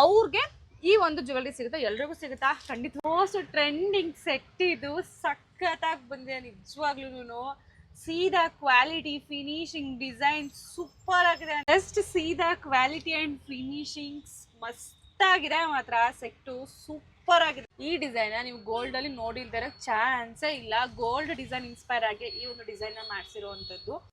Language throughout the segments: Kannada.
ಅವ್ರಿಗೆ ಈ ಒಂದು ಜ್ಯುವೆಲ್ರಿ ಸಿಗುತ್ತೆ? ಎಲ್ರಿಗೂ ಸಿಗುತ್ತಾ? ಖಂಡಿತ ಮೋಸ್ಟ್ ಟ್ರೆಂಡಿಂಗ್ ಸೆಟ್ ಇದು ಸಖತ್ತಾಗಿ ಬಂದಿದೆ, ನಿಜವಾಗ್ಲೂ ಸೀದಾ ಕ್ವಾಲಿಟಿ ಫಿನಿಶಿಂಗ್ ಡಿಸೈನ್ ಸೂಪರ್ ಆಗಿದೆ. ಜಸ್ಟ್ ಸೀದಾ ಕ್ವಾಲಿಟಿ ಅಂಡ್ ಫಿನಿಶಿಂಗ್ಸ್ ಮಸ್ತ್ ಆಗಿದೆ ಮಾತ್ರ. ಸೆಟ್ಟು ಸೂಪರ್ ಆಗಿದೆ. ಈ ಡಿಸೈನ್ ನೀವು ಗೋಲ್ಡ್ ಅಲ್ಲಿ ನೋಡಿದ್ರೆ ಚಾನ್ಸೇ ಇಲ್ಲ. ಗೋಲ್ಡ್ ಡಿಸೈನ್ ಇನ್ಸ್ಪೈರ್ ಆಗಿ ಈ ಒಂದು ಡಿಸೈನ್ನ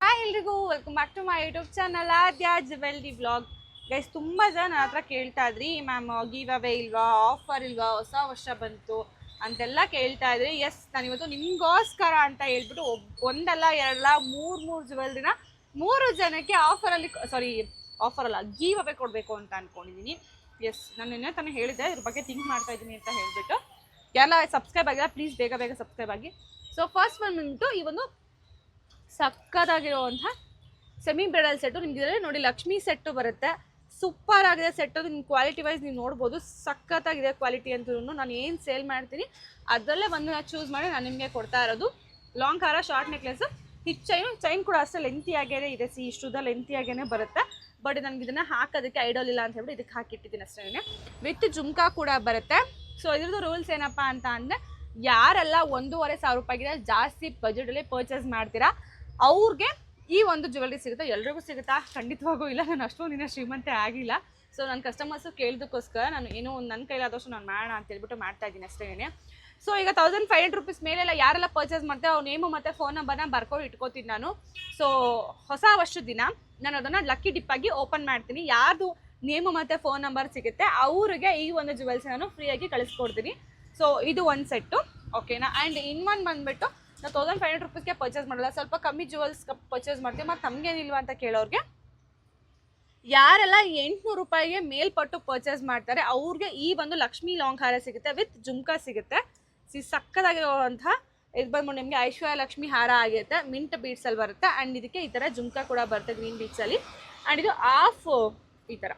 ಹಾಯ್ ಎಲ್ರಿಗೂ welcome back to my YouTube channel Aadya jewellery vlog guys ತುಂಬಾ ಜನ ನನ್ನ ಹತ್ರ ಕೇಳ್ತಾ ಇದ್ರಿ ಮ್ಯಾಮ್ ಗಿವ್ ಅವೇ ಇಲ್ವಾ? ಆಫರ್ ಇಲ್ವಾ? ಹೊಸ ವರ್ಷ ಬಂತು, ಅಂತೆಲ್ಲ ಕೇಳ್ತಾ ಇದ್ರಿ. ಎಸ್ ನಾನಿವತ್ತು ನಿಮ್ಗೋಸ್ಕರ ಅಂತ ಹೇಳ್ಬಿಟ್ಟು ಒಂದಲ್ಲ, ಎರಡಲ್ಲ, ಮೂರು ಮೂರು ಜುವೆಲ್ರಿನ ಮೂರು ಜನಕ್ಕೆ ಆಫರಲ್ಲಿ ಸಾರಿ ಆಫರ್ ಅಲ್ಲ ಗೀವ್ ಅವೇ ಕೊಡಬೇಕು ಅಂತ ಅನ್ಕೊಂಡಿದ್ದೀನಿ ಎಸ್ ನಾನು ನಿನ್ನೆ ತಾನೇ ಹೇಳಿದ್ದೆ, ಇದ್ರ ಬಗ್ಗೆ ಥಿಂಕ್ ಮಾಡ್ತಾ ಇದ್ದೀನಿ ಅಂತ ಹೇಳಿಬಿಟ್ಟು. ಎಲ್ಲ ಸಬ್ಸ್ಕ್ರೈಬ್ ಆಗಿಲ್ಲ ಪ್ಲೀಸ್ ಬೇಗ ಬೇಗ ಸಬ್ಸ್ಕ್ರೈಬ್ ಆಗಿ. ಸೊ ಫಸ್ಟ್ ಬಂದ್ಬಿಟ್ಟು ಈ ಒಂದು ಸಕ್ಕದಾಗಿರುವಂಥ ಸೆಮಿ ಬ್ರೈಡಲ್ ಸೆಟ್ಟು ನಿಮ್ಗೆ ಇದರಲ್ಲಿ ನೋಡಿ, ಲಕ್ಷ್ಮಿ ಸೆಟ್ಟು ಬರುತ್ತೆ. ಸೂಪರ್ ಆಗಿದೆ ಸೆಟ್ ಅದು. ನಿಮ್ಮ ಕ್ವಾಲಿಟಿ ವೈಸ್ ನೀವು ನೋಡ್ಬೋದು. ಸಖತ್ತಾಗಿದೆ ಕ್ವಾಲಿಟಿ ಅಂತೂ ನಾನು ಏನು ಸೇಲ್ ಮಾಡ್ತೀನಿ, ಅದರಲ್ಲೇ ನಾನು ಚೂಸ್ ಮಾಡಿ ನಾನು ನಿಮಗೆ ಕೊಡ್ತಾ ಇರೋದು. ಲಾಂಗ್ ಖಾರ ಶಾರ್ಟ್ ನೆಕ್ಲೆಸ್ ಹಿಚ್ ಚೈನು ಚೈನ್ ಕೂಡ ಅಷ್ಟೇ ಲೆಂತಿಯಾಗೇ ಇದೆ. ಸಿ ಇಷ್ಟುದ ಲೆಂತಿಯಾಗೇ ಬರುತ್ತೆ. ಬಟ್ ನನಗೆ ಇದನ್ನು ಹಾಕೋದಕ್ಕೆ ಐಡಲ್ ಇಲ್ಲ ಅಂತ ಹೇಳ್ಬಿಟ್ಟು ಇದಕ್ಕೆ ಹಾಕಿಟ್ಟಿದ್ದೀನಿ ಅಷ್ಟೇ ವಿತ್ ಜುಮ್ಕಾ ಕೂಡ ಬರುತ್ತೆ. ಸೊ ಇದ್ರದ್ದು ರೂಲ್ಸ್ ಏನಪ್ಪ ಅಂತ ಅಂದರೆ, ಯಾರೆಲ್ಲ ಒಂದೂವರೆ ಸಾವಿರ ರೂಪಾಯಿಗಿಂತ ಜಾಸ್ತಿ ಬಜೆಟಲ್ಲಿ ಪರ್ಚೇಸ್ ಮಾಡ್ತೀರಾ, ಅವ್ರಿಗೆ ಈ ಒಂದು ಜ್ಯುವೆಲ್ರಿ ಸಿಗುತ್ತಾ? ಎಲ್ರಿಗೂ ಸಿಗುತ್ತಾ? ಖಂಡಿತವಾಗೂ ಇಲ್ಲ. ನಾನು ಅಷ್ಟೊಂದು ದಿನ ಶ್ರೀಮಂತೆ ಆಗಿಲ್ಲ. ಸೊ ನನ್ನ ಕಸ್ಟಮರ್ಸು ಕೇಳಿದಕ್ಕೋಸ್ಕರ ನಾನು ಏನೋ ಒಂದು ನನ್ನ ಕೈಲಾದಷ್ಟು ನಾನು ಮಾಡೋಣ ಅಂತ ಹೇಳ್ಬಿಟ್ಟು ಮಾಡ್ತಾ ಇದ್ದೀನಿ ಅಷ್ಟೇ ಸೊ ಈಗ ತೌಸಂಡ್ ಫೈವ್ ಹಂಡ್ರೆಡ್ ರುಪೀಸ್ ಮೇಲೆಲ್ಲ ಯಾರೆಲ್ಲ ಪರ್ಚೇಸ್ ಮಾಡ್ತಾರೆ, ಅವ್ರ ನೇಮು ಮತ್ತು ಫೋನ್ ನಂಬರ್ನ ಬರ್ಕೊಂಡು ಇಟ್ಕೋತೀನಿ ನಾನು. ಸೊ ಹೊಸ ವರ್ಷದ ದಿನ ನಾನು ಅದನ್ನು ಲಕ್ಕಿ ಡಿಪ್ಪಾಗಿ ಓಪನ್ ಮಾಡ್ತೀನಿ. ಯಾರ್ದು ನೇಮು ಮತ್ತು ಫೋನ್ ನಂಬರ್ ಸಿಗುತ್ತೆ, ಅವರಿಗೆ ಈ ಒಂದು ಜ್ಯುವೆಲ್ಸ್ ನಾನು ಫ್ರೀಯಾಗಿ ಕಳಿಸ್ಕೊಡ್ತೀನಿ. ಸೊ ಇದು ಒಂದು ಸೆಟ್ಟು ಓಕೆನಾ ಆ್ಯಂಡ್ ಇನ್ನೊಂದು ಬಂದುಬಿಟ್ಟು ನಾವು ತೌಸಂಡ್ ಫೈವ್ ಹಂಡ್ರೆಡ್ ರುಪೀಸ್ಗೆ ಪರ್ಚೇಸ್ ಮಾಡಲ್ಲ. ಸ್ವಲ್ಪ ಕಮ್ಮಿ ಜ್ಯುವೆಲ್ಸ್ ಪರ್ಚೇಸ್ ಮಾಡ್ತೀವಿ. ಮತ್ತು ತಮಗೇನಿಲ್ವಾ ಅಂತ ಕೇಳೋರಿಗೆ, ಯಾರೆಲ್ಲ ಎಂಟುನೂರು ರೂಪಾಯಿಗೆ ಮೇಲ್ಪಟ್ಟು ಪರ್ಚೇಸ್ ಮಾಡ್ತಾರೆ, ಅವ್ರಿಗೆ ಈ ಒಂದು ಲಕ್ಷ್ಮಿ ಲಾಂಗ್ ಹಾರ ಸಿಗುತ್ತೆ, ವಿತ್ ಜುಮ್ಕಾ ಸಿಗುತ್ತೆ. ಸಿ ಸಕ್ಕದಾಗಿರುವಂಥ ಇದು ಬಂದ್ಬಿಟ್ಟು ನಿಮಗೆ ಐಶ್ವರ್ಯ ಲಕ್ಷ್ಮಿ ಹಾರ ಆಗಿರುತ್ತೆ, ಮಿಂಟ್ ಬೀಟ್ಸಲ್ಲಿ ಬರುತ್ತೆ ಆ್ಯಂಡ್ ಇದಕ್ಕೆ ಈ ಥರ ಜುಮ್ಕಾ ಕೂಡ ಬರುತ್ತೆ ಗ್ರೀನ್ ಬೀಡ್ಸಲ್ಲಿ ಆ್ಯಂಡ್ ಇದು ಆಫ್ ಈ ಥರ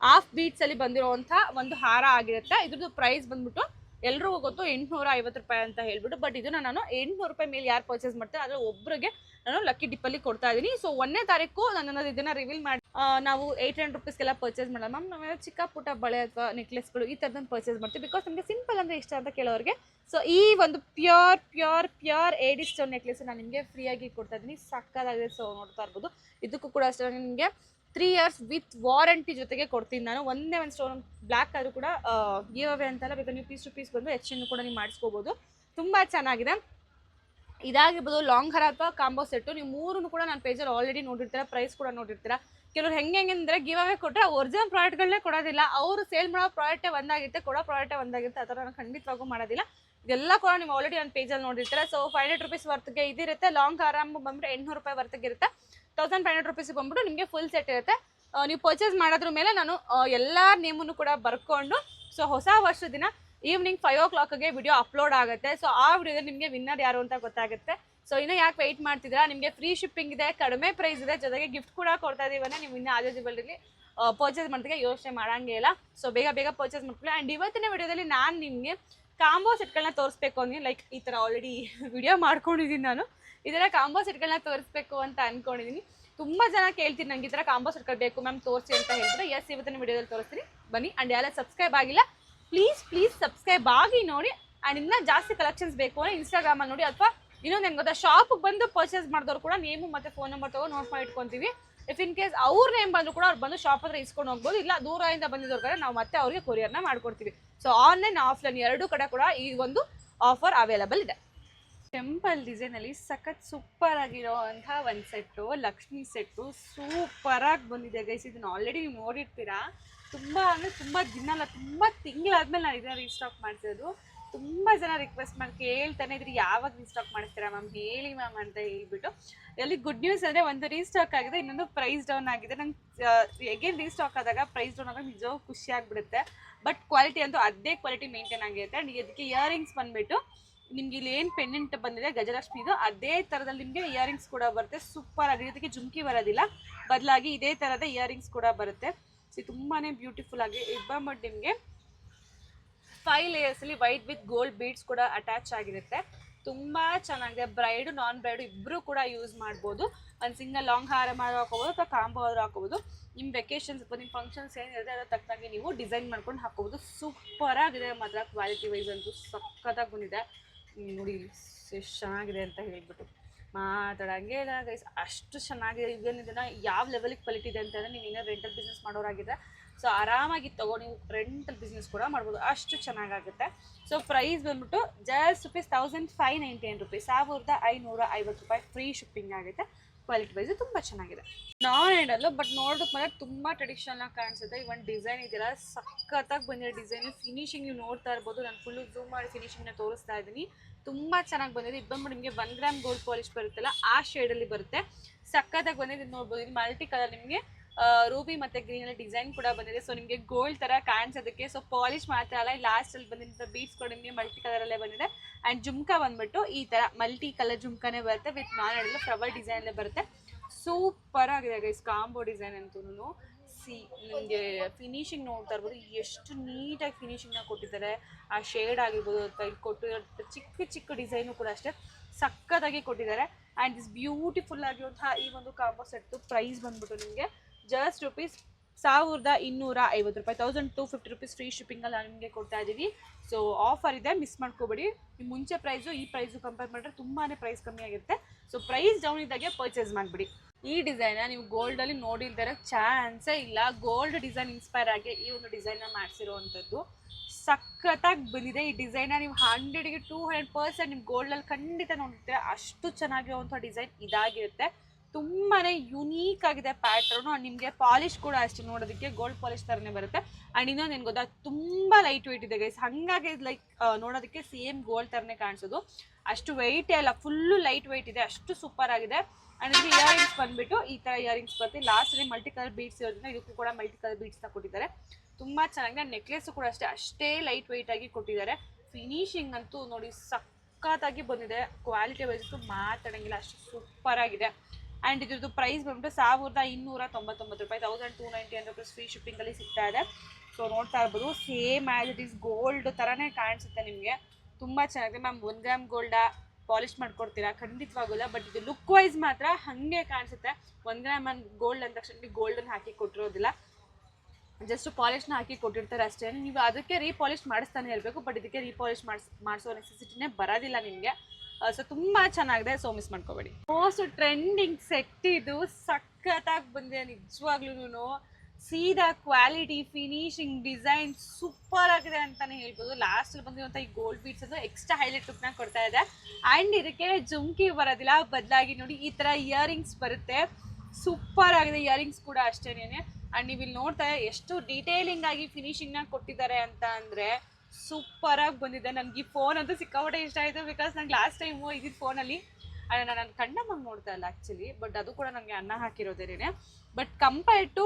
ಆಫ್ ಬೀಟ್ಸಲ್ಲಿ ಬಂದಿರುವಂಥ ಒಂದು ಹಾರ ಆಗಿರುತ್ತೆ. ಇದ್ರದ್ದು ಪ್ರೈಸ್ ಬಂದ್ಬಿಟ್ಟು ಎಲ್ರಿಗೂ ಗೊತ್ತು ಎಂಟುನೂರ ಐವತ್ತು ರೂಪಾಯಿ ಅಂತ ಹೇಳ್ಬಿಟ್ಟು ಬಟ್ ಇದನ್ನ ನಾನು ಎಂಟುನೂರು ರೂಪಾಯಿ ಮೇಲೆ ಯಾರು ಪರ್ಚೇಸ್ ಮಾಡ್ತಾರೆ ಅದ್ರ ಒಬ್ಬರಿಗೆ ನಾನು ಲಕ್ಕಿ ಡಿಪ್ಪಲ್ಲಿ ಕೊಡ್ತಾ ಇದ್ದೀನಿ. ಸೊ ಒಂದನೇ ತಾರೀಕು ನಾನು ಇದನ್ನು ರಿವೀಲ್ ಮಾಡಿ ನಾವು ಏಯ್ಟ್ ಹಂಡ್ರೆಡ್ ರುಪೀಸ್ಗೆಲ್ಲ ಪರ್ಚೇಸ್ ಮಾಡಲ್ಲ. ಮ್ಯಾಮ್ ನಾವೇನೋ ಚಿಕ್ಕ ಪುಟ್ಟ ಬಳೆ ಅಥವಾ ನೆಕ್ಲೆಸ್ಗಳು ಈ ಥರದನ್ನು ಪರ್ಚೇಸ್ ಮಾಡ್ತೀವಿ. ಬಿಕಾಸ್ ನಮಗೆ ಸಿಂಪಲ್ ಅಂದರೆ ಇಷ್ಟ ಅಂತ ಕೇಳೋರಿಗೆ. ಸೊ ಈ ಒಂದು pure pure pure AD stone necklace ನಾನು ನಿಮಗೆ ಫ್ರೀಯಾಗಿ ಕೊಡ್ತಾ ಇದ್ದೀನಿ. ಸಕ್ಕದಾಗಿದೆ ಸೊ ನೋಡ್ತಾ ಇರ್ಬೋದು. ಇದಕ್ಕೂ ಕೂಡ ಅಷ್ಟೇ. ನಿಮಗೆ ತ್ರೀ ಇಯರ್ಸ್ ವಿತ್ ವಾರಂಟಿ ಜೊತೆಗೆ ಕೊಡ್ತೀನಿ ನಾನು. ಒಂದೇ ಒಂದು ಸ್ಟೋನ್ ಬ್ಲ್ಯಾಕ್ ಆದರೂ ಕೂಡ ಗಿವ್ ಅವೇ ಅಂತಲ್ಲ ಬೇಕಾದ್ರೆ ನೀವು ಪೀಸ್ ಟು ಪೀಸ್ ಬಂದು ಎಕ್ಸ್ಚೇಂಜ್ ಕೂಡ ನೀವು ಮಾಡಿಸ್ಕೋಬೋದು. ತುಂಬ ಚೆನ್ನಾಗಿದೆ. ಇದಾಗಿರ್ಬೋದು ಲಾಂಗ್ ಹರ ಅಥವಾ ಕಾಂಬೋ ಸೆಟ್ಟು ನೀವು ಮೂರನ್ನು ಕೂಡ ನಾನು ಪೇಜಲ್ಲಿ ಆಲ್ರೆಡಿ ನೋಡಿರ್ತೀರ ಪ್ರೈಸ್ ಕೂಡ ನೋಡಿರ್ತೀರ. ಕೆಲವ್ರು ಹೆಂಗೆ ಹೆಂಗೆ ಅಂದರೆ ಗಿವ್ ಅವೇ ಕೊಟ್ಟರೆ ಒರಿಜಿನಲ್ ಪ್ರಾಡಕ್ಟ್ಗಳನ್ನೇ ಕೊಡೋದಿಲ್ಲ. ಅವರು ಸೇಲ್ ಮಾಡೋ ಪ್ರಾಡಕ್ಟೇ ಒಂದಾಗಿರುತ್ತೆ, ಕೊಡೋ ಪ್ರಾಡಕ್ಟೇ ಒಂದಾಗಿರುತ್ತೆ, ಆ ಥರ ನಾನು ಖಂಡಿತವಾಗೂ ಮಾಡೋದಿಲ್ಲ. ಇದೆಲ್ಲ ಕೂಡ ನೀವು ಆಲ್ರೆಡಿ ನನ್ನ ಪೇಜಲ್ಲಿ ನೋಡಿರ್ತೀರ. ಸೊ ಫೈವ್ ಹಂಡ್ರೆಡ್ ರುಪೀಸ್ ವರ್ತ್ಗೆ ಇದಿರುತ್ತೆ. ಲಾಂಗ್ ಆರಾಮ್ ಬಂದರೆ ಎಂಟುನೂರು ರೂಪಾಯಿ ವರ್ತಿಗೆ ಇರುತ್ತೆ. ತೌಸಂಡ್ ಫೈವ್ ಹಂಡ್ರೆಡ್ ರುಪೀಸ್ ಬಂದ್ಬಿಟ್ಟು ನಿಮಗೆ ಫುಲ್ ಸೆಟ್ ಇರುತ್ತೆ. ನೀವು ಪರ್ಚೇಸ್ ಮಾಡೋದ್ರ ಮೇಲೆ ನಾನು ಎಲ್ಲ ನೇಮನ್ನು ಕೂಡ ಬರ್ಕೊಂಡು ಸೊ ಹೊಸ ವರ್ಷದ ದಿನ ಈವ್ನಿಂಗ್ ಫೈವ್ ಓ ಕ್ಲಾಕ್ಗೆ ವಿಡಿಯೋ ಅಪ್ಲೋಡ್ ಆಗುತ್ತೆ. ಸೊ ಆ ವಿಡಿಯೋದಲ್ಲಿ ನಿಮಗೆ ವಿನ್ನರ್ ಯಾರು ಅಂತ ಗೊತ್ತಾಗುತ್ತೆ. ಸೊ ಇನ್ನೂ ಯಾಕೆ ವೆಯ್ಟ್ ಮಾಡ್ತಿದ್ದೀರಾ? ನಿಮಗೆ ಫ್ರೀ ಶಿಪ್ಪಿಂಗ್ ಇದೆ, ಕಡಿಮೆ ಪ್ರೈಸ್ ಇದೆ, ಜೊತೆಗೆ ಗಿಫ್ಟ್ ಕೂಡ ಕೊಡ್ತಾ ಇದೀವಿ ಅಂದ್ರೆ ನೀವು ಇನ್ನೂ ಆಜು ಇರಲಿ ಪರ್ಚೇಸ್ ಮಾಡ್ತೀವಿ ಯೋಚನೆ ಮಾಡೋಂಗೇ ಇಲ್ಲ. ಸೊ ಬೇಗ ಬೇಗ ಪರ್ಚೇಸ್ ಮಾಡ್ಕೊಳ್ಳಿ. ಆ್ಯಂಡ್ ಇವತ್ತಿನ ವಿಡಿಯೋದಲ್ಲಿ ನಾನು ನಿಮಗೆ ಕಾಂಬೋ ಸೆಟ್ಗಳನ್ನ ತೋರಿಸ್ಬೇಕು ಅಂದ್ರೆ ಲೈಕ್ ಈ ಥರ ಆಲ್ರೆಡಿ ವಿಡಿಯೋ ಮಾಡ್ಕೊಂಡಿದ್ದೀನಿ ನಾನು. ಥರ ಕಾಂಬೋ ಸೆಟ್ಗಳನ್ನ ತೋರಿಸ್ಬೇಕು ಅಂತ ಅನ್ಕೊಂಡಿದ್ದೀನಿ ತುಂಬಾ ಜನ ಕೇಳ್ತೀನಿ ನಂಗೆ ಈ ಕಾಂಬೋ ಸೆಟ್ಗಳು ಬೇಕು ಮ್ಯಾಮ್ ತೋರಿಸಿ ಅಂತ ಹೇಳ್ತಾರೆ ಎಸ್ ಇವತ್ತಿನ ವಿಡಿಯೋದಲ್ಲಿ ತೋರಿಸ್ತೀನಿ. ಬನ್ನಿ ಅಂಡ್ ಯಾರು ಸಬ್ಸ್ಕ್ರೈಬ್ ಆಗಿಲ್ಲ ಪ್ಲೀಸ್ ಪ್ಲೀಸ್ ಸಬ್ಸ್ಕ್ರೈಬ್ ಆಗಿ ನೋಡಿ ಅಂಡ್ ಇನ್ನೂ ಜಾಸ್ತಿ ಕಲೆಕ್ಷನ್ಸ್ ಬೇಕು ಅಂದರೆ ಇನ್ಸ್ಟಾಗ್ರಾಮಲ್ಲಿ ನೋಡಿ, ಅಥವಾ ಇನ್ನೊಂದು ಏನು ಗೊತ್ತಾ ಶಾಪ್ ಬಂದು ಪರ್ಚೇಸ್ ಮಾಡಿದವ್ರು ಕೂಡ ನೇಮು ಮತ್ತೆ ಫೋನ್ ನಂಬರ್ ತಗೊಂಡು ನೋಟ್ ಮಾಡಿ ಇಟ್ಕೊಂತೀವಿ. ಇಫ್ ಇನ್ ಕೇಸ್ ಅವ್ರ ನೇಮ್ ಬಂದ್ರು ಕೂಡ ಅವ್ರು ಬಂದು ಶಾಪ್ ಹತ್ರ ಇಸ್ಕೊಂಡು ಹೋಗ್ಬೋದು, ಇಲ್ಲ ದೂರದಿಂದ ಬಂದಿದ್ದವ್ರ ಕೂಡ ನಾವು ಮತ್ತೆ ಅವ್ರಿಗೆ ಕೊರಿಯರ್ನ ಮಾಡ್ಕೊಡ್ತೀವಿ. ಸೊ ಆನ್ಲೈನ್ ಆಫ್ಲೈನ್ ಎರಡೂ ಕಡೆ ಕೂಡ ಈ ಒಂದು ಆಫರ್ ಅವೈಲಬಲ್ ಇದೆ. ಟೆಂಪಲ್ ಡಿಸೈನಲ್ಲಿ ಸಖತ್ ಸೂಪರ್ ಆಗಿರೋವಂಥ ಒಂದು ಸೆಟ್ಟು, ಲಕ್ಷ್ಮಿ ಸೆಟ್ಟು. ಸೂಪರಾಗಿ ಬಂದಿದೆ ಗೈಸ್ ಇದನ್ನ ಆಲ್ರೆಡಿ ನೀವು ನೋಡಿರ್ತೀರಾ? ತುಂಬ ಅಂದರೆ ತುಂಬ ದಿನ ಅಲ್ಲ ತುಂಬ ತಿಂಗಳಾದ್ಮೇಲೆ ನಾನು ಇದನ್ನ ರೀಸ್ಟಾಕ್ ಮಾಡ್ತಿರೋದು. ತುಂಬ ಜನ ರಿಕ್ವೆಸ್ಟ್ ಮಾಡಿ ಕೇಳ್ತಾನೆ ಇದ್ರಿ, ಯಾವಾಗ ರೀಸ್ಟಾಕ್ ಮಾಡ್ತೀರಾ ಮ್ಯಾಮ್ ಹೇಳಿ ಮ್ಯಾಮ್ ಅಂತ ಹೇಳ್ಬಿಟ್ಟು. ಎಲ್ಲಿ ಗುಡ್ ನ್ಯೂಸ್ ಅಂದರೆ ಒಂದು ರೀಸ್ಟಾಕ್ ಆಗಿದೆ, ಇನ್ನೊಂದು ಪ್ರೈಸ್ ಡೌನ್ ಆಗಿದೆ. ನಂಗೆ ಎಗೇನ್ ರೀಸ್ಟಾಕ್ ಆದಾಗ ಪ್ರೈಸ್ ಡೌನ್ ಆದಾಗ ನಿಜವಾಗೂ ಖುಷಿ ಆಗಿಬಿಡುತ್ತೆ. ಬಟ್ ಕ್ವಾಲಿಟಿ ಅಂತೂ ಅದೇ ಕ್ವಾಲಿಟಿ ಮೇಂಟೈನ್ ಆಗಿರುತ್ತೆ ಅಂಡ್ ಇದಕ್ಕೆ ಇಯರಿಂಗ್ಸ್ ಬಂದುಬಿಟ್ಟು ನಿಮ್ಗೆ ಇಲ್ಲಿ ಏನು ಪೆಂಡೆಂಟ್ ಬಂದಿದೆ ಗಜಲಕ್ಷ್ಮಿದು ಅದೇ ತರದಲ್ಲಿ ನಿಮಗೆ ಇಯರಿಂಗ್ಸ್ ಕೂಡ ಬರುತ್ತೆ. ಸೂಪರ್ ಆಗಿ, ಇದಕ್ಕೆ ಜುಮ್ಕಿ ಬರೋದಿಲ್ಲ. ಬದಲಾಗಿ ಇದೇ ತರದ ಇಯರಿಂಗ್ಸ್ ಕೂಡ ಬರುತ್ತೆ. ಸೊ ತುಂಬಾನೇ ಬ್ಯೂಟಿಫುಲ್ ಆಗಿ ಇದು ಬಂದ್ಬಿಟ್ಟು ನಿಮಗೆ ಫೈವ್ ಲೇಯರ್ಸಲ್ಲಿ ವೈಟ್ ವಿತ್ ಗೋಲ್ಡ್ ಬೀಡ್ಸ್ ಕೂಡ ಅಟ್ಯಾಚ್ ಆಗಿರುತ್ತೆ. ತುಂಬಾ ಚೆನ್ನಾಗಿದೆ. ಬ್ರೈಡು ನಾನ್ ಬ್ರೈಡು ಇಬ್ರು ಕೂಡ ಯೂಸ್ ಮಾಡ್ಬೋದು. ಒಂದು ಸಿಂಗಲ್ ಲಾಂಗ್ ಹಾರ ಮಾಡೋ ಹಾಕೋಬೋದು ಅಥವಾ ಕಾಂಬೋ ಆದ್ರೂ ಹಾಕೋಬೋದು ನಿಮ್ಮ ವೆಕೇಶನ್ಸ್ ನಿಮ್ಮ ಫಂಕ್ಷನ್ಸ್ ಏನಿರುತ್ತೆ, ಅದರ ತಕ್ಕನಾಗಿ ನೀವು ಡಿಸೈನ್ ಮಾಡ್ಕೊಂಡು ಹಾಕೋಬೋದು ಸೂಪರ್ ಆಗಿದೆ ಮಾತ್ರ ಕ್ವಾಲಿಟಿ ವೈಸ್ ಅಂತೂ ಸಖತ್ತಾಗಿ ಬಂದಿದೆ. ನೋಡಿ ಎಷ್ಟು ಚೆನ್ನಾಗಿದೆ ಅಂತ ಹೇಳ್ಬಿಟ್ಟು. ಮಾತಾಡಂಗೆ ಗೈಸ್ ಅಷ್ಟು ಚೆನ್ನಾಗಿದೆ. ಇವನ್ ಇದನ್ನ ಯಾವ ಲೆವೆಲಿಗೆ ಕ್ವಾಲಿಟಿ ಇದೆ ಅಂತಂದರೆ ನೀವು ಏನೋ ರೆಂಟಲ್ ಬಿಸ್ನೆಸ್ ಮಾಡೋರಾಗಿದ್ರೆ ಸೊ ಆರಾಮಾಗಿ ತಗೋ, ನೀವು ರೆಂಟಲ್ ಬಿಸ್ನೆಸ್ ಕೂಡ ಮಾಡ್ಬೋದು. ಅಷ್ಟು ಚೆನ್ನಾಗಾಗುತ್ತೆ. ಸೊ ಪ್ರೈಸ್ ಬಂದ್ಬಿಟ್ಟು just rupees thousand five ninety nine rupees ಸಾವಿರದ ಐನೂರ ಐವತ್ತು ರೂಪಾಯಿ ಫ್ರೀ ಶಿಪ್ಪಿಂಗ್ ಆಗುತ್ತೆ. ಕ್ವಾಲಿಟಿ ವೈಸ್ ತುಂಬ ಚೆನ್ನಾಗಿದೆ. ನಾನ್ ಹೇಳಲ್ಲ ಬಟ್ ನೋಡೋದಕ್ಕೆ ಮಾತ್ರ ತುಂಬ ಟ್ರೆಡಿಷನಲ್ ಆಗಿ ಕಾಣಿಸುತ್ತೆ. ಇವನ್ ಡಿಸೈನ್ ಇದೆಯಲ್ಲ, ಸಖತ್ತಾಗಿ ಬಂದಿರೋ ಡಿಸೈನ್ ಫಿನಿಶಿಂಗ್ ನೀವು ನೋಡ್ತಾ ಇರ್ಬೋದು. ನಾನು ಫುಲ್ಲು ಝೂಮ್ ಮಾಡಿ ಫಿನಿಶಿಂಗ್ನ ತೋರಿಸ್ತಾ ಇದ್ದೀನಿ. ತುಂಬ ಚೆನ್ನಾಗಿ ಬಂದಿದೆ. ಇದು ಬಂದ್ಬಿಟ್ಟು ನಿಮಗೆ ಒನ್ ಗ್ರಾಮ್ ಗೋಲ್ಡ್ ಪಾಲಿಶ್ ಬರುತ್ತಲ್ಲ, ಆ ಶೇಡಲ್ಲಿ ಬರುತ್ತೆ. ಸಖತ್ತಾಗಿ ಬಂದಿದೆ ನೋಡ್ಬೋದು. ಇದು ಮಲ್ಟಿ ಕಲರ್ ನಿಮಗೆ ರೂಬಿ ಮತ್ತೆ ಗ್ರೀನ್ ಅಲ್ಲಿ ಡಿಸೈನ್ ಕೂಡ ಬಂದಿದೆ. ಸೊ ನಿಮಗೆ ಗೋಲ್ಡ್ ತರ ಕಾಣಿಸೋದಕ್ಕೆ ಸೊ ಪಾಲಿಶ್ ಮಾತ್ರ ಅಲ್ಲ ಲಾಸ್ಟ್ ಅಲ್ಲಿ ಬಂದಿದ್ದ ಬೀಡ್ಸ್ ಕೂಡ ನಿಮಗೆ ಮಲ್ಟಿ ಕಲರ್ ಅಲ್ಲೇ ಬಂದಿದೆ. ಅಂಡ್ ಜುಮ್ಕಾ ಬಂದ್ಬಿಟ್ಟು ಈ ತರ ಮಲ್ಟಿ ಕಲರ್ ಜುಮ್ಕಾನೇ ಬರುತ್ತೆ ವಿತ್ ನಾನ್ ಫ್ಲವರ್ ಡಿಸೈನ್ ಬರುತ್ತೆ. ಸೂಪರ್ ಆಗಿದೆ ಗೈಸ್ ಕಾಂಬೋ ಡಿಸೈನ್ ಅಂತೂ ಸಿ ನಿಮಗೆ ಫಿನಿಶಿಂಗ್ ನೋಡ್ತಾ ಇರ್ಬೋದು. ಎಷ್ಟು ನೀಟಾಗಿ ಫಿನಿಶಿಂಗ್ನ ಕೊಟ್ಟಿದ್ದಾರೆ. ಆ ಶೇಡ್ ಆಗಿರ್ಬೋದು ಅಥವಾ ಕೊಟ್ಟಿರೋ ಚಿಕ್ಕ ಚಿಕ್ಕ ಡಿಸೈನು ಕೂಡ ಅಷ್ಟೇ. ಸಕ್ಕತ್ತಾಗಿ ಕೊಟ್ಟಿದ್ದಾರೆ. ಆ್ಯಂಡ್ ದಿಸ್ ಬ್ಯೂಟಿಫುಲ್ ಆಗಿರುವಂತಹ ಈ ಒಂದು ಕಾಂಬೋ ಸೆಟ್ಟು ಪ್ರೈಸ್ ಬಂದ್ಬಿಟ್ಟು ನಿಮಗೆ ಜಸ್ಟ್ ರುಪೀಸ್ ಸಾವಿರದ ಇನ್ನೂರ ಐವತ್ತು ರೂಪಾಯಿ thousand two fifty rupees free ಶಿಪ್ಪಿಂಗಲ್ಲಿ ನಿಮಗೆ ಕೊಡ್ತಾ ಇದ್ದೀವಿ ಸೊ ಆಫರ್ ಇದೆ ಮಿಸ್ ಮಾಡ್ಕೋಬೇಡಿ. ನಿಮ್ಮ ಮುಂಚೆ ಪ್ರೈಸು ಈ ಪ್ರೈಸು ಕಂಪೇರ್ ಮಾಡಿದ್ರೆ ತುಂಬಾ ಪ್ರೈಸ್ ಕಮ್ಮಿ ಆಗಿರುತ್ತೆ. ಸೊ ಪ್ರೈಸ್ ಡೌನ್ ಇದ್ದಾಗೆ ಪರ್ಚೇಸ್ ಮಾಡಿಬಿಡಿ. ಈ ಡಿಸೈನ ನೀವು ಗೋಲ್ಡಲ್ಲಿ ನೋಡಿಲ್ದಿರೋ ಚಾನ್ಸೇ ಇಲ್ಲ. ಗೋಲ್ಡ್ ಡಿಸೈನ್ ಇನ್ಸ್ಪೈರ್ ಆಗಿ ಈ ಒಂದು ಡಿಸೈನ್ನ ಮಾಡಿಸಿರುವಂಥದ್ದು. ಸಖತ್ತಾಗಿ ಬಂದಿದೆ. ಈ ಡಿಸೈನ ನೀವು ಹಂಡ್ರೆಡ್ಗೆ ಟೂ ಹಂಡ್ರೆಡ್ ಪರ್ಸೆಂಟ್ ನಿಮ್ಮ ಗೋಲ್ಡಲ್ಲಿ ಖಂಡಿತ ನೋಡಿರ್ತೀರ. ಅಷ್ಟು ಚೆನ್ನಾಗಿರುವಂಥ ಡಿಸೈನ್ ಇದಾಗಿರುತ್ತೆ. ತುಂಬಾ ಯುನೀಕ್ ಆಗಿದೆ ಪ್ಯಾಟರ್ನು ನಿಮಗೆ ಪಾಲಿಶ್ ಕೂಡ ಅಷ್ಟೇ ನೋಡೋದಕ್ಕೆ ಗೋಲ್ಡ್ ಪಾಲಿಶ್ ಥರನೇ ಬರುತ್ತೆ. ಆ್ಯಂಡ್ ಇನ್ನೊಂದು ಏನು ಗೊತ್ತಾ? ತುಂಬ ಲೈಟ್ ವೆಯ್ಟ್ ಇದೆ ಗೈಸ್ ಹಾಗಾಗಿ ಲೈಕ್ ನೋಡೋದಕ್ಕೆ ಸೇಮ್ ಗೋಲ್ಡ್ ಥರನೇ ಕಾಣಿಸೋದು. ಅಷ್ಟು ವೆಯ್ಟೇ ಅಲ್ಲ ಫುಲ್ಲು ಲೈಟ್ ವೆಯ್ಟ್ ಇದೆ. ಅಷ್ಟು ಸೂಪರ್ ಆಗಿದೆ. ಆ್ಯಂಡ್ ಇದು ಇಯರಿಂಗ್ಸ್ ಬಂದ್ಬಿಟ್ಟು ಈ ಥರ ಇಯರಿಂಗ್ಸ್ ಬರುತ್ತೆ. ಲಾಸ್ಟಲ್ಲಿ ಮಲ್ಟಿ ಕಲರ್ ಬೀಡ್ಸ್ ಇರೋದ್ರಿಂದ ಇದಕ್ಕೂ ಕೂಡ ಮಲ್ಟಿ ಕಲರ್ ಬೀಡ್ಸ್ನ ಕೊಟ್ಟಿದ್ದಾರೆ ತುಂಬ ಚೆನ್ನಾಗಿದೆ. ನೆಕ್ಲೆಸ್ ಕೂಡ ಅಷ್ಟೇ ಅಷ್ಟೇ ಲೈಟ್ ವೆಯ್ಟ್ ಆಗಿ ಕೊಟ್ಟಿದ್ದಾರೆ. ಫಿನಿಶಿಂಗ್ ಅಂತೂ ನೋಡಿ ಸಖತ್ತಾಗಿ ಬಂದಿದೆ. ಕ್ವಾಲಿಟಿ ವೈಸ್ ಮಾತಾಡಂಗಿಲ್ಲ. ಅಷ್ಟು ಸೂಪರ್ ಆಗಿದೆ. ಆ್ಯಂಡ್ ಇದ್ರದ್ದು ಪ್ರೈಸ್ ಬಂದ್ಬಿಟ್ಟು ಸಾವಿರದ ಇನ್ನೂರ ತೊಂಬತ್ತೊಂಬತ್ತು ರೂಪಾಯಿ thousand two ninety hundred rupees free ಶಿಪ್ಪಿಂಗಲ್ಲಿ ಸಿಗ್ತಾ ಇದೆ. ಸೊ ನೋಡ್ತಾ ಇರ್ಬೋದು same as it is gold ಥರನೇ ಕಾಣಿಸುತ್ತೆ ನಿಮಗೆ. ತುಂಬ ಚೆನ್ನಾಗಿದೆ. ಮ್ಯಾಮ್ ಒನ್ ಗ್ರಾಮ್ ಗೋಲ್ಡಾ ಪಾಲಿಶ್ ಮಾಡ್ಕೊಡ್ತೀರಾ? ಖಂಡಿತವಾಗಲ್ಲ ಬಟ್ ಇದು ಲುಕ್ ವೈಸ್ ಮಾತ್ರ ಹಾಗೆ ಕಾಣಿಸುತ್ತೆ. ಒನ್ ಗ್ರಾಮ್ ಗೋಲ್ಡ್ ಅಂದ ತಕ್ಷಣ ಗೋಲ್ಡನ್ನು ಹಾಕಿ ಕೊಟ್ಟಿರೋದಿಲ್ಲ. ಜಸ್ಟ್ ಪಾಲಿಶ್ನ ಹಾಕಿ ಕೊಟ್ಟಿರ್ತಾರೆ ಅಷ್ಟೇ. ನೀವು ಅದಕ್ಕೆ ರೀಪಾಲಿಶ್ ಮಾಡಿಸ್ತಾನೆ ಇರಬೇಕು ಬಟ್ ಇದಕ್ಕೆ ರೀಪಾಲಿಶ್ ಮಾಡಿಸ್, ಮಾಡಿಸೋ ನೆಸೆಸಿಟಿನೇ ಬರೋದಿಲ್ಲ ನಿಮಗೆ. ಸೊ ತುಂಬ ಚೆನ್ನಾಗಿದೆ ಸೊ ಮಿಸ್ ಮಾಡ್ಕೋಬೇಡಿ. ಮೋಸ್ಟ್ ಟ್ರೆಂಡಿಂಗ್ ಸೆಟ್ ಇದು ಸಖತ್ತಾಗಿ ಬಂದಿದೆ, ನಿಜವಾಗ್ಲೂ ಸೀದಾ ಕ್ವಾಲಿಟಿ ಫಿನಿಶಿಂಗ್ ಡಿಸೈನ್ ಸೂಪರ್ ಆಗಿದೆ ಅಂತಾನೆ ಹೇಳ್ಬೋದು. ಲಾಸ್ಟಲ್ಲಿ ಬಂದಿರುವಂಥ ಈ ಗೋಲ್ಡ್ ಬೀಟ್ಸ್ ಅದು ಎಕ್ಸ್ಟ್ರಾ ಹೈಲೈಟ್ ಲುಕ್ನ ಕೊಡ್ತಾ ಇದೆ. ಆ್ಯಂಡ್ ಇದಕ್ಕೆ ಜುಮ್ಕಿ ಬರೋದಿಲ್ಲ, ಬದಲಾಗಿ ನೋಡಿ ಈ ಥರ ಇಯರಿಂಗ್ಸ್ ಬರುತ್ತೆ. ಸೂಪರ್ ಆಗಿದೆ ಇಯರಿಂಗ್ಸ್ ಕೂಡ ಅಷ್ಟೇನೆ ಆ್ಯಂಡ್ ನೀವು ಇಲ್ಲಿ ನೋಡ್ತಾ ಎಷ್ಟು ಡೀಟೇಲಿಂಗ್ ಆಗಿ ಫಿನಿಶಿಂಗ್ನ ಕೊಟ್ಟಿದ್ದಾರೆ ಅಂತ ಅಂದರೆ ಸೂಪರ್ ಆಗಿ ಬಂದಿದೆ. ನನಗೆ ಈ ಫೋನ್ ಅಂತೂ ಸಿಕ್ಕಾಪಟ್ಟೆ ಇಷ್ಟ ಆಯಿತು ಬಿಕಾಸ್ ನಂಗೆ ಲಾಸ್ಟ್ ಟೈಮು ಇದ್ದಿದ್ದು ಫೋನಲ್ಲಿ ನಾನು ನನ್ನ ಕಣ್ಣಮ್ಮ ನೋಡ್ತಾ ಇಲ್ಲ ಆ್ಯಕ್ಚುಲಿ ಬಟ್ ಅದು ಕೂಡ ನನಗೆ ಅನ್ನ ಹಾಕಿರೋದೇನೆ but compared to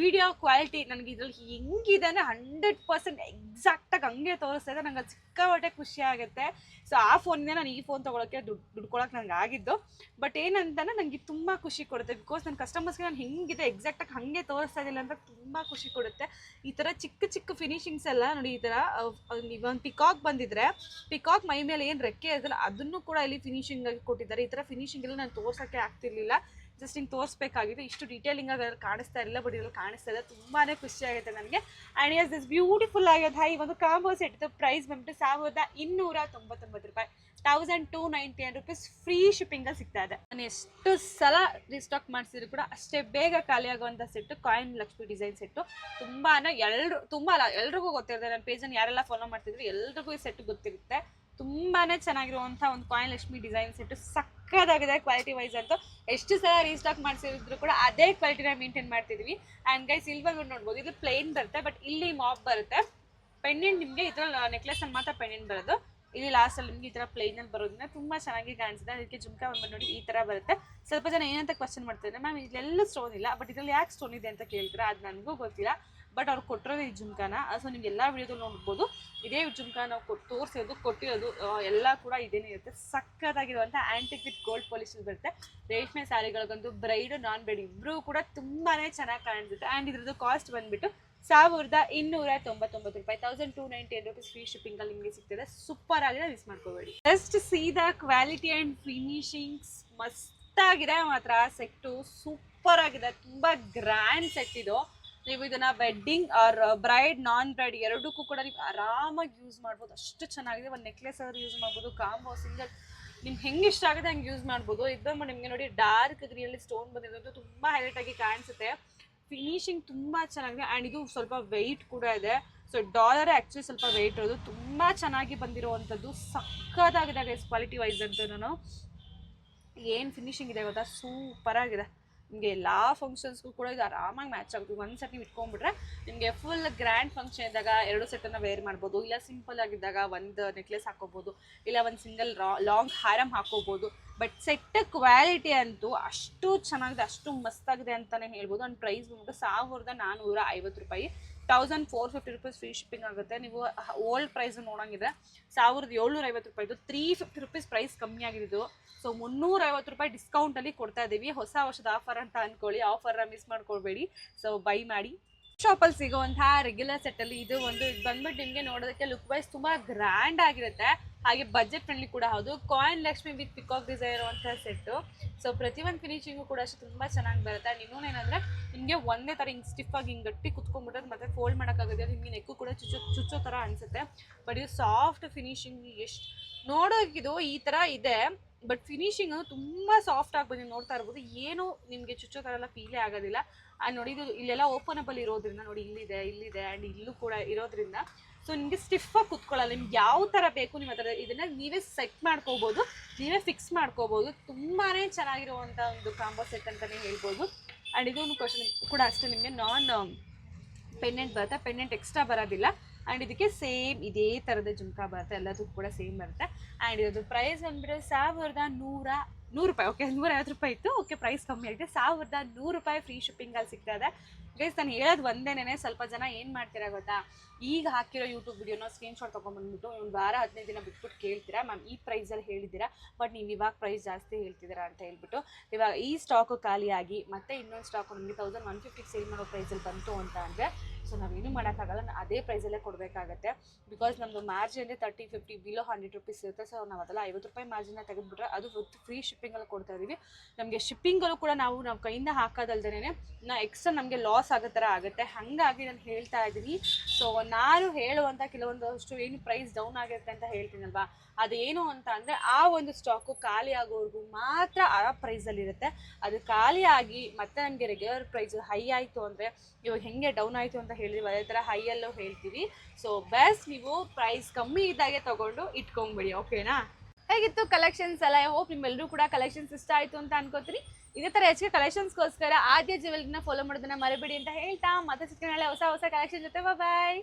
video quality ನನಗೆ ಇದ್ರಲ್ಲಿ ಹೆಂಗಿದೆ ಹಂಡ್ರೆಡ್ ಪರ್ಸೆಂಟ್ ಎಕ್ಸಾಕ್ಟಾಗಿ ಹಂಗೆ ತೋರಿಸ್ತಾ ಇದೆ. ನಂಗೆ ಅದು ಸಿಕ್ಕಾಪಟ್ಟೆ ಖುಷಿ ಆಗುತ್ತೆ. ಸೊ ಆ ಫೋನಿಂದ ನಾನು ಈ ಫೋನ್ ತೊಗೊಳಕ್ಕೆ ದುಡ್ಡು ದುಡ್ಕೊಳಕ್ಕೆ ನನಗೆ ಆಗಿದ್ದು. ಬಟ್ ಏನಂತಂದ್ರೆ ನನಗೆ ತುಂಬ ಖುಷಿ ಕೊಡುತ್ತೆ. ಬಿಕಾಸ್ ನನ್ನ ಕಸ್ಟಮರ್ಸ್ಗೆ ನಾನು ಹೆಂಗಿದೆ ಎಕ್ಸಾಕ್ಟಾಗಿ ಹಾಗೆ ತೋರಿಸ್ತಾ ಇದ್ದಿಲ್ಲ ಅಂತ ತುಂಬ ಖುಷಿ ಕೊಡುತ್ತೆ. ಈ ಥರ ಚಿಕ್ಕ ಚಿಕ್ಕ ಫಿನಿಶಿಂಗ್ಸ್ ಎಲ್ಲ ನೋಡಿ ಈ ಥರ ಒಂದು ಪಿಕಾಕ್ ಬಂದಿದ್ರೆ ಪಿಕಾಕ್ ಮೈ ಮೇಲೆ ಏನು ರೆಕ್ಕೆ ಇರ್ತಲ್ಲ ಅದನ್ನು ಕೂಡ ಇಲ್ಲಿ ಫಿನಿಶಿಂಗ್ ಆಗಿ ಕೊಟ್ಟಿದ್ದಾರೆ. ಈ ಥರ ಫಿನಿಶಿಂಗ್ ಎಲ್ಲ ನಾನು ತೋರ್ಸೋಕ್ಕೆ ಆಗ್ತಿರ್ಲಿಲ್ಲ. ಜಸ್ಟ್ ಹಿಂಗೆ ತೋರಿಸ್ಬೇಕಾಗಿತ್ತು ಇಷ್ಟು ಡೀಟೇಲಿಂಗ್ ಅದರಲ್ಲಿ ಕಾಣಿಸ್ತಾ ಇಲ್ಲ ಬಟ್ ಇದ್ರಲ್ಲಿ ಕಾಣಿಸ್ತಾ ಇದೆ ತುಂಬಾ ಖುಷಿ ಆಗುತ್ತೆ ನನಗೆ. ಆ್ಯಂಡ್ ಎಸ್ ದಿಸ್ ಬ್ಯೂಟಿಫುಲ್ ಆಗಿದೆ ಈ ಒಂದು ಕಾಂಬೋ ಸೆಟ್ ಪ್ರೈಸ್ ಬಂದ್ಬಿಟ್ಟು ಸಾವಿರದ ಇನ್ನೂರ ತೊಂಬತ್ತೊಂಬತ್ತು ರೂಪಾಯಿ. Thousand two ninety nine rupees free ಶಿಪ್ಪಿಂಗಲ್ಲಿ ಸಿಗ್ತಾ ಇದೆ. ನಾನು ಎಷ್ಟು ಸಲ ರಿಸ್ಟಾಕ್ ಮಾಡಿಸಿದ್ರು ಕೂಡ ಅಷ್ಟೇ ಬೇಗ ಖಾಲಿ ಆಗುವಂಥ set coin Lakshmi design set ತುಂಬಾ ಎಲ್ಲರೂ ತುಂಬ ಅಲ್ಲ, ಎಲ್ರಿಗೂ ಗೊತ್ತಿರುತ್ತೆ. ನನ್ನ ಪೇಜನ್ನು ಯಾರೆಲ್ಲ ಫಾಲೋ ಮಾಡ್ತಿದ್ರು ಎಲ್ರಿಗೂ ಈ ಸೆಟ್ ಗೊತ್ತಿರುತ್ತೆ. ತುಂಬಾ ಚೆನ್ನಾಗಿರುವಂಥ ಒಂದು ಕಾಯಿನ್ ಲಕ್ಷ್ಮಿ ಡಿಸೈನ್ ಸೆಟ್ಟು ಸಕ್ಕದಾಗಿದೆ ಕ್ವಾಲಿಟಿ ವೈಸ್ ಅಂತೂ. ಎಷ್ಟು ಸಲ ರೀಸ್ಟಾಕ್ ಮಾಡಿಸಿದ್ರು ಕೂಡ ಅದೇ ಕ್ವಾಲಿಟಿನ ಮೇಂಟೈನ್ ಮಾಡ್ತಿದ್ವಿ. ಆ್ಯಂಡ್ ಗೈಸ್ ಸಿಲ್ವರ್ ನೋಡ್ಬೋದು, ಇದು ಪ್ಲೇನ್ ಬರುತ್ತೆ ಬಟ್ ಇಲ್ಲಿ ಮಾಪ್ ಬರುತ್ತೆ. ಪೆಂಡೆಂಟ್ ನಿಮಗೆ ಥರ ನೆಕ್ಲೆಸ್ ಅಲ್ಲಿ ಮಾತ್ರ ಪೆಂಡೆಂಟ್ ಬರೋದು. ಇಲ್ಲಿ ಲಾಸ್ಟಲ್ಲಿ ನಿಮ್ಗೆ ಈ ಥರ ಪ್ಲೈನಲ್ಲಿ ಬರೋದ್ರಿಂದ ತುಂಬ ಚೆನ್ನಾಗಿ ಕಾಣಿಸುತ್ತೆ ಅದಕ್ಕೆ ಜುಮ್ಕಾ ಬಂದ್ಬಿಟ್ಟು ನೋಡಿ ಈ ಥರ ಬರುತ್ತೆ. ಸ್ವಲ್ಪ ಜನ ಏನಂತ ಕ್ವಶನ್ ಮಾಡ್ತಾರೆ ಮ್ಯಾಮ್, ಇಲ್ಲೆಲ್ಲ ಸ್ಟೋನ್ ಇಲ್ಲ ಬಟ್ ಇದ್ರಲ್ಲಿ ಯಾಕೆ ಸ್ಟೋನ್ ಇದೆ ಅಂತ ಕೇಳ್ತಾರೆ? ಅದು ನನಗೂ ಗೊತ್ತಿಲ್ಲ. ಬಟ್ ಅವ್ರು ಕೊಟ್ಟಿರೋದು ಈ ಜುಮ್ಕಾನ. ಸೊ ನಿಮ್ಗೆ ಎಲ್ಲ ವಿಡಿಯೋದಲ್ಲಿ ನೋಡ್ಬೋದು, ಇದೇ ಜುಮ್ಕಾ ನಾವು ಕೊಟ್ಟು ತೋರಿಸೋದು ಕೊಟ್ಟಿರೋದು ಎಲ್ಲ ಕೂಡ ಇದೇನೇ ಇರುತ್ತೆ. ಸಖತ್ತಾಗಿರುವಂಥ ಆ್ಯಂಟಿಕ್ ವಿತ್ ಗೋಲ್ಡ್ ಪಾಲಿಶ್ ಬರುತ್ತೆ. ರೇಷ್ಮೆ ಸ್ಯಾರಿಗಳಿಗಂತೂ ಬ್ರೈಡ್ ನಾನ್ ಬ್ರೈಡ್ ಇಬ್ಬರೂ ಕೂಡ ತುಂಬಾ ಚೆನ್ನಾಗಿ ಕಾಣಿಸುತ್ತೆ. ಆ್ಯಂಡ್ ಇದ್ರದ್ದು ಕಾಸ್ಟ್ ಬಂದ್ಬಿಟ್ಟು ಸಾವಿರದ ಇನ್ನೂರ ತೊಂಬತ್ತೊಂಬತ್ತು ರೂಪಾಯಿ. Thousand two ninety eight rupees free shipping ಅಲ್ಲಿ ನಿಮಗೆ ಸಿಗ್ತದೆ. ಸೂಪರ್ ಆಗಿದೆ ಮಿಸ್ ಮಾಡ್ಕೋಬೇಡಿ. ಜಸ್ಟ್ ಸೀದಾ ಕ್ವಾಲಿಟಿ ಆ್ಯಂಡ್ ಫಿನಿಶಿಂಗ್ಸ್ ಮಸ್ತ್ ಆಗಿದೆ ಮಾತ್ರ. ಸೆಟ್ಟು ಸೂಪರ್ ಆಗಿದೆ. ತುಂಬ ಗ್ರ್ಯಾಂಡ್ ಸೆಟ್ ಇದು. ನೀವು ಇದನ್ನ wedding or bride non bride ಎರಡಕ್ಕೂ ಕೂಡ ನೀವು ಆರಾಮಾಗಿ ಯೂಸ್ ಮಾಡ್ಬೋದು. ಅಷ್ಟು ಚೆನ್ನಾಗಿದೆ. ಒಂದು ನೆಕ್ಲೆಸ್ ಆದ್ರೂ ಯೂಸ್ ಮಾಡ್ಬೋದು. ಕಾಂಬೋ ಸಿಂಗಲ್ ನಿಮ್ಗೆ ಹೆಂಗೆ ಇಷ್ಟ ಆಗುತ್ತೆ ಹಂಗೆ ಯೂಸ್ ಮಾಡ್ಬೋದು. ಇದ್ದಂಬ ನಿಮಗೆ ನೋಡಿ ಡಾರ್ಕ್ ಗ್ರೀನಲ್ಲಿ ಸ್ಟೋನ್ ಬಂದಿರೋದು ತುಂಬ ಹೈಲೈಟ್ ಆಗಿ ಕಾಣಿಸುತ್ತೆ. ಫಿನಿಶಿಂಗ್ ತುಂಬ ಚೆನ್ನಾಗಿದೆ ಆ್ಯಂಡ್ ಇದು ಸ್ವಲ್ಪ ವೆಯ್ಟ್ ಕೂಡ ಇದೆ. ಸೊ ಡಾಲರ್ ಆ್ಯಕ್ಚುಲಿ ಸ್ವಲ್ಪ ವೆಯ್ಟ್ ಇರೋದು. ತುಂಬ ಚೆನ್ನಾಗಿ ಬಂದಿರುವಂಥದ್ದು. ಸಕ್ಕತ್ತಾಗಿದೆ ಗೈಸ್ ಕ್ವಾಲಿಟಿ ವೈಸ್ ಅಂತ ನಾನು ಏನು ಫಿನಿಶಿಂಗ್ ಇದೆ ಗೊತ್ತಾ? ಸೂಪರ್ ಆಗಿದೆ. ನಿಮಗೆ ಎಲ್ಲ ಫಂಕ್ಷನ್ಸ್ಗೂ ಕೂಡ ಇದು ಆರಾಮಾಗಿ ಮ್ಯಾಚ್ ಆಗುತ್ತೆ. ಒಂದು ನೀವು ಇಟ್ಕೊಂಡ್ಬಿಟ್ರೆ ನಿಮಗೆ ಫುಲ್ ಗ್ರ್ಯಾಂಡ್ ಫಂಕ್ಷನ್ ಇದ್ದಾಗ ಎರಡು ಸೆಟ್ಟನ್ನು ವೇರ್ ಮಾಡ್ಬೋದು, ಇಲ್ಲ ಸಿಂಪಲ್ ಆಗಿದ್ದಾಗ ಒಂದು ನೆಕ್ಲೆಸ್ ಹಾಕೋಬೋದು ಇಲ್ಲ ಒಂದು ಸಿಂಗಲ್ ಲಾಂಗ್ ಹಾರಮ್ ಹಾಕೋಬೋದು ಬಟ್ ಸೆಟ್ ಕ್ವಾಲಿಟಿ ಅಂತೂ ಅಷ್ಟು ಚೆನ್ನಾಗಿದೆ, ಅಷ್ಟು ಮಸ್ತಾಗಿದೆ ಅಂತಲೇ ಹೇಳ್ಬೋದು. ಆ್ಯಂಡ್ ಪ್ರೈಸ್ ಬಂದ್ಬಿಟ್ಟು ಸಾವಿರದ ನಾನ್ನೂರ ಐವತ್ತು ರೂಪಾಯಿ. Thousand four fifty rupees free shipping ಆಗುತ್ತೆ. ನೀವು ಓಲ್ಡ್ ಪ್ರೈಸ್ ನೋಡೋಂಗಿದ್ರೆ ಸಾವಿರದ ಏಳ್ನೂರ ಐವತ್ತು ರೂಪಾಯಿದು ತ್ರೀ ಫಿಫ್ಟಿ ರುಪೀಸ್ ಪ್ರೈಸ್ ಕಮ್ಮಿ ಆಗಿದ್ದು ಸೊ ಮುನ್ನೂರ ಐವತ್ತು ರೂಪಾಯಿ ಡಿಸ್ಕೌಂಟಲ್ಲಿ ಕೊಡ್ತಾ ಇದ್ದೀವಿ ಹೊಸ ವರ್ಷದ ಆಫರ್ ಅಂತ ಅನ್ಕೊಳ್ಳಿ. ಆಫರ್ನ ಮಿಸ್ ಮಾಡ್ಕೊಳ್ಬೇಡಿ. ಸೊ ಬೈ ಮಾಡಿ. ಶಾಪಲ್ಲಿ ಸಿಗುವಂತಹ ರೆಗ್ಯುಲರ್ ಸೆಟ್ಟಲ್ಲಿ ಇದು ಒಂದು ಇದು ಬಂದ್ಬಿಟ್ಟು ನಿಮಗೆ ನೋಡೋದಕ್ಕೆ ಲುಕ್ ವೈಸ್ ತುಂಬ ಗ್ರ್ಯಾಂಡ್ ಆಗಿರುತ್ತೆ. ಹಾಗೆ ಬಜೆಟ್ ಫ್ರೆಂಡ್ಲಿ ಕೂಡ ಹೌದು. Coin Lakshmi with peacock design ಇರುವಂತಹ ಸೆಟ್ಟು ಸೊ ಪ್ರತಿಯೊಂದು ಫಿನಿಶಿಂಗು ಕೂಡ ಅಷ್ಟು ತುಂಬ ಚೆನ್ನಾಗಿ ಬರುತ್ತೆ. ಆ್ಯಂಡ್ ಇನ್ನೊಂದೇನೆಂದರೆ ನಿಮಗೆ ಒಂದೇ ಥರ ಹಿಂಗೆ ಸ್ಟಿಫ್ ಆಗಿ ಹಿಂಗೆ ಗಟ್ಟಿ ಕುತ್ಕೊಂಡ್ಬಿಟ್ಟರೆ ಮತ್ತೆ ಫೋಲ್ಡ್ ಮಾಡೋಕ್ಕಾಗುತ್ತೆ ನಿಮಗೆ ನೆಕ್ಕು ಕೂಡ ಚುಚ್ಚೋ ಚುಚ್ಚೋ ಥರ ಅನಿಸುತ್ತೆ. ಬಟ್ ಇದು ಸಾಫ್ಟ್ ಫಿನಿಶಿಂಗ್ ಎಷ್ಟು ನೋಡೋಕ್ಕಿದು ಈ ಥರ ಇದೆ. ಬಟ್ ಫಿನಿಶಿಂಗ್ ತುಂಬ ಸಾಫ್ಟ್ ಆಗಿ ಬಂದು ನೋಡ್ತಾ ಇರ್ಬೋದು. ಏನು ನಿಮಗೆ ಚುಚ್ಚೋ ಥರ ಎಲ್ಲ ಫೀಲೇ ಆಗೋದಿಲ್ಲ. ಆ್ಯಂಡ್ ನೋಡಿ ಇದು ಇಲ್ಲೆಲ್ಲ ಓಪನಬಲ್ ಇರೋದ್ರಿಂದ ನೋಡಿ ಇಲ್ಲಿದೆ ಇಲ್ಲಿದೆ ಆ್ಯಂಡ್ ಇಲ್ಲೂ ಕೂಡ ಇರೋದ್ರಿಂದ ಸೊ ನಿಮಗೆ ಸ್ಟಿಫಾಗಿ ಕುತ್ಕೊಳ್ಳಲ್ಲ. ನಿಮ್ಗೆ ಯಾವ ಥರ ಬೇಕು ನಿಮ್ಮ ಹತ್ರ ಇದನ್ನ ನೀವೇ ಸೆಟ್ ಮಾಡ್ಕೋಬೋದು. ನೀವೇ ಫಿಕ್ಸ್ ಮಾಡ್ಕೋಬೋದು. ತುಂಬಾ ಚೆನ್ನಾಗಿರುವಂಥ ಒಂದು ಕಾಂಬೋ ಸೆಟ್ ಅಂತಲೇ ಹೇಳ್ಬೋದು. ಆ್ಯಂಡ್ ಇದೊಂದು ಕ್ವಶನ್ ಕೂಡ ಅಷ್ಟೇ, ನಿಮಗೆ ನಾನ್ ಪೆಂಡೆಂಟ್ ಬರುತ್ತೆ? ಪೆಂಡೆಂಟ್ ಎಕ್ಸ್ಟ್ರಾ ಬರೋದಿಲ್ಲ. ಆ್ಯಂಡ್ ಇದಕ್ಕೆ ಸೇಮ್ ಇದೇ ಥರದ ಜುಮ್ಕಾ ಬರುತ್ತೆ? ಎಲ್ಲದಕ್ಕೂ ಕೂಡ ಸೇಮ್ ಬರುತ್ತೆ? ಆ್ಯಂಡ್ ಇದ್ರದ್ದು ಪ್ರೈಸ್ ಬಂದುಬಿಟ್ಟು ಸಾವಿರದ ನೂರ ನೂರು ರೂಪಾಯಿ ಓಕೆ ನೂರ ಐವತ್ತು ರೂಪಾಯಿ ಇತ್ತು ಓಕೆ ಪ್ರೈಸ್ ಕಮ್ಮಿ ಆಗಿದೆ. ಸಾವಿರದ ನೂರು ರೂಪಾಯಿ ಫ್ರೀ ಶಿಪ್ಪಿಂಗಲ್ಲಿ ಸಿಗ್ತಾ ಇದೆ. ಗೈಸ್ ನಾನು ಹೇಳೋದು ಒಂದೇನೆ ಸ್ವಲ್ಪ ಜನ ಏನು ಮಾಡ್ತೀರಾ ಗೊತ್ತಾ? ಈಗ ಹಾಕಿರೋ ಯೂಟ್ಯೂಬ್ ವಿಡಿಯೋನ ಸ್ಕ್ರೀನ್ಶಾಟ್ ತೊಗೊಂಬಂದ್ಬಿಟ್ಟು ಒಂದು ವಾರ ಹದಿನೈದು ದಿನ ಬಿಟ್ಬಿಟ್ಟು ಕೇಳ್ತೀರಾ? ಮ್ಯಾಮ್ ಈ ಪ್ರೈಸಲ್ಲಿ ಹೇಳಿದ್ದೀರಾ? ಬಟ್ ನೀವು ಇವಾಗ ಪ್ರೈಸ್ ಜಾಸ್ತಿ ಹೇಳ್ತಿದ್ದೀರಾ ಅಂತ ಹೇಳ್ಬಿಟ್ಟು, ಇವಾಗ ಈ ಸ್ಟಾಕು ಖಾಲಿಯಾಗಿ ಮತ್ತೆ ಇನ್ನೊಂದು ಸ್ಟಾಕು ನಿಮಗೆ ತೌಸಂಡ್ ಒನ್ ಫಿಫ್ಟಿಗೆ ಸೇಲ್ ಮಾಡೋ ಪ್ರೈಸಲ್ಲಿ ಬಂತು ಅಂತ ಅಂದರೆ ಸೊ ನಾವೇನು ಮಾಡೋಕ್ಕಾಗಲ್ಲ, ನಾನು ಅದೇ ಪ್ರೈಸಲ್ಲೇ ಕೊಡಬೇಕಾಗತ್ತೆ. ಬಿಕಾಸ್ ನಮ್ಮದು ಮಾರ್ಜಿನ್ ಅಂದರೆ thirty fifty below hundred rupees ಇರುತ್ತೆ ಸೊ ನಾವು ಅದೆಲ್ಲ ಐವತ್ತು ರೂಪಾಯಿ ಮಾರ್ಜಿನ ತೆಗೆದುಬಿಟ್ರೆ ಅದು ವಿತ್ ಫ್ರೀ ಶಿಪ್ಪಿಂಗಲ್ಲಿ ಕೊಡ್ತಾ ಇದೀವಿ ನಮಗೆ ಶಿಪ್ಪಿಂಗಲ್ಲೂ ಕೂಡ ನಾವು ನಾವು ಕೈಯಿಂದ ಹಾಕೋದಲ್ದೇ ನಾ ಎಕ್ಸ್ಟ್ರಾ ನಮಗೆ ಲಾಸ್ ಆಗೋ ಥರ ಆಗುತ್ತೆ. ಹಾಗಾಗಿ ನಾನು ಹೇಳ್ತಾ ಇದ್ದೀನಿ. ಸೊ ನಾನು ಹೇಳುವಂಥ ಕೆಲವೊಂದಷ್ಟು ಏನು ಪ್ರೈಸ್ ಡೌನ್ ಆಗಿರುತ್ತೆ ಅಂತ ಹೇಳ್ತೀನಲ್ವಾ? ಅದೇನು ಅಂತ ಅಂದರೆ ಆ ಒಂದು ಸ್ಟಾಕು ಖಾಲಿ ಆಗೋವರೆಗೂ ಮಾತ್ರ ಆ ಪ್ರೈಸಲ್ಲಿರುತ್ತೆ ಅದು ಖಾಲಿ ಆಗಿ ಮತ್ತೆ ನಮಗೆ ರೆಗ್ಯುಲರ್ ಪ್ರೈಸ್ ಹೈ ಆಯಿತು ಅಂದರೆ ಇವಾಗ ಹೆಂಗೆ ಡೌನ್ ಆಯಿತು ಅಂತ ಹೇಳಿದ್ವಿ ಅದೇ ಥರ ಹೈಯಲ್ಲೂ ಹೇಳ್ತೀವಿ. ಸೊ ಬೆಸ್ಟ್ ನೀವು ಪ್ರೈಸ್ ಕಮ್ಮಿ ಇದ್ದಾಗೆ ತಗೊಂಡು ಇಟ್ಕೊಂಬಿಡಿ ಓಕೆನಾ ಹೇಗಿತ್ತು ಕಲೆಕ್ಷನ್ಸ್ ಎಲ್ಲ? ಹೋಪ್ ನಿಮ್ಮೆಲ್ಲರೂ ಕೂಡ ಕಲೆಕ್ಷನ್ಸ್ ಇಷ್ಟ ಆಯಿತು ಅಂತ ಅನ್ಕೋತೀರಿ. ಇದೇ ಥರ ಹೆಚ್ಚಿಗೆ ಕಲೆಕ್ಷನ್ಸ್ಗೋಸ್ಕರ ಆದ್ಯ ಜ್ಯುವೆಲ್ರಿನ ಫಾಲೋ ಮಾಡೋದನ್ನ ಮರಿಬೇಡಿ ಅಂತ ಹೇಳ್ತಾ. ಮತ್ತೆ ಸಿಗ್ತೀನಿ ಹೊಸ ಹೊಸ ಕಲೆಕ್ಷನ್ ಜೊತೆ. ಬಾಯ್